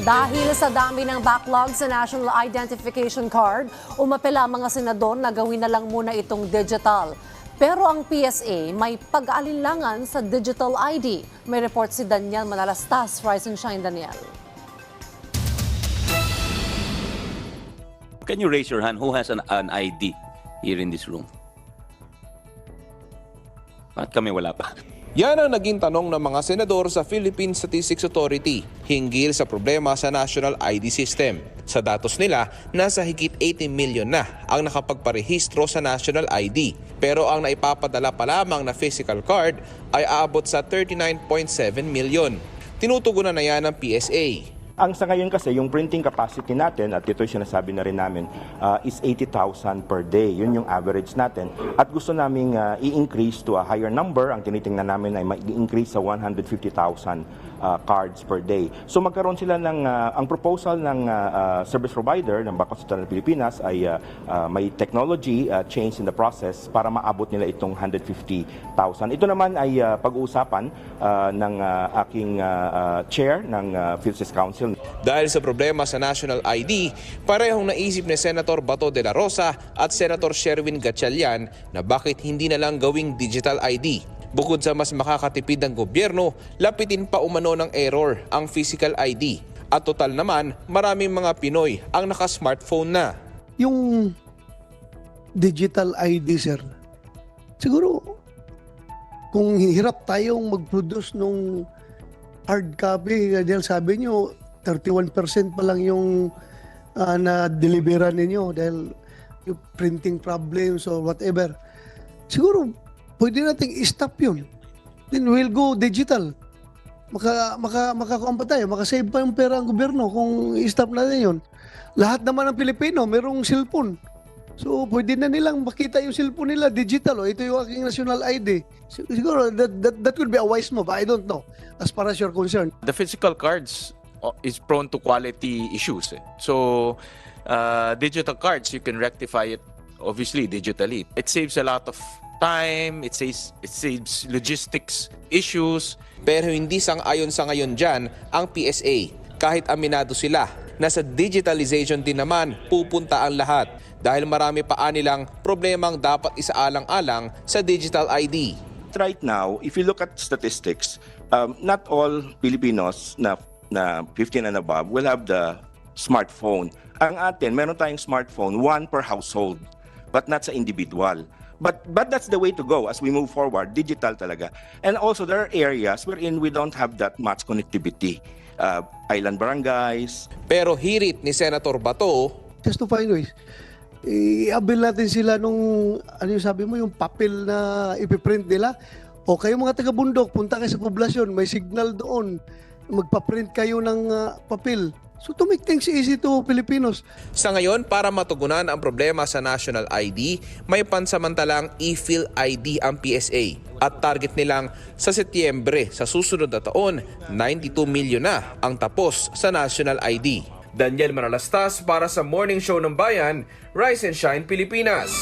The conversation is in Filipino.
Dahil sa dami ng backlog sa National Identification Card, umapela mga senador na gawin na lang muna itong digital. Pero ang PSA may pag-aalinlangan sa digital ID. May report si Daniel Manalastas, Rise and Shine Daniel. Can you raise your hand? Who has an, an ID here in this room? Bakit kami wala pa? Yan ang naging tanong ng mga senador sa Philippine Statistics Authority hinggil sa problema sa National ID System. Sa datos nila, nasa higit 80 million na ang nakapagparehistro sa National ID. Pero ang naipapadala pa lamang na physical card ay aabot sa 39.7 million. Tinutugunan na yan ng PSA. Ang sa ngayon kasi, yung printing capacity natin, at ito yung sinasabi na rin namin, uh, is 80,000 per day. Yun yung average natin. At gusto namin uh, i-increase to a higher number. Ang tinitingnan namin ay i-increase sa 150,000 uh, cards per day. So magkaroon sila ng, uh, ang proposal ng uh, uh, service provider ng Bangko Sentral ng Pilipinas ay uh, uh, may technology uh, change in the process para maabot nila itong 150,000. Ito naman ay uh, pag-uusapan uh, ng uh, aking uh, uh, chair ng uh, PhilSys Council Dahil sa problema sa National ID, parehong naisip ni Senator Bato de la Rosa at Senator Sherwin Gatchalian na bakit hindi na lang gawing digital ID. Bukod sa mas makakatipid ng gobyerno, lapitin pa umano ng error ang physical ID. At total naman, maraming mga Pinoy ang naka-smartphone na. yung digital ID, sir, siguro, kung hirap tayong mag-produce nung hard copy, dahil sabi nyo, 31% pa lang yung ah, na-deliveran ninyo dahil yung printing problems or whatever. Siguro, pwede nating i-stop yun. Then we'll go digital. Maka, maka, makakuha tayo, makasave pa yung pera ang gobyerno kung i-stop natin yun. Lahat naman ng Pilipino, merong cellphone. So, pwede na nilang makita yung cellphone nila, digital. O, ito yung aking national ID. Sig- Siguro, that, that, that would be a wise move. I don't know, as far as you're concerned. the physical cards uh, is prone to quality issues. eh. So, uh, digital cards, you can rectify it obviously digitally. It saves a lot of time, it saves, it saves logistics issues. Pero hindi sang-ayon sa ngayon dyan ang PSA. Kahit aminado sila na sa digitalization din naman pupunta ang lahat dahil marami pa anilang problemang dapat isaalang-alang sa digital ID. right now, if you look at statistics, um, not all Filipinos na, na 15 and above will have the smartphone. Ang atin, meron tayong smartphone, one per household, but not sa individual. But, but that's the way to go as we move forward, digital talaga. And also, there are areas wherein we don't have that much connectivity. Uh, island barangays, Pero hirit ni Senator Bato, Just to find ways. I-avail natin sila nung, ano yung sabi mo, yung papel na ipiprint nila. O kayo mga taga-bundok, punta kayo sa poblasyon, may signal doon. Magpa-print kayo ng ah, papel. So to make things easy to Filipinos, Sa ngayon, para matugunan ang problema sa national ID, may pansamantalang e-fill ID ang PSA. At target nilang sa Setyembre sa susunod na taon, 92 milyon na ang tapos sa national ID. Daniel Manalastas para sa Morning Show ng Bayan, Rise and Shine Pilipinas.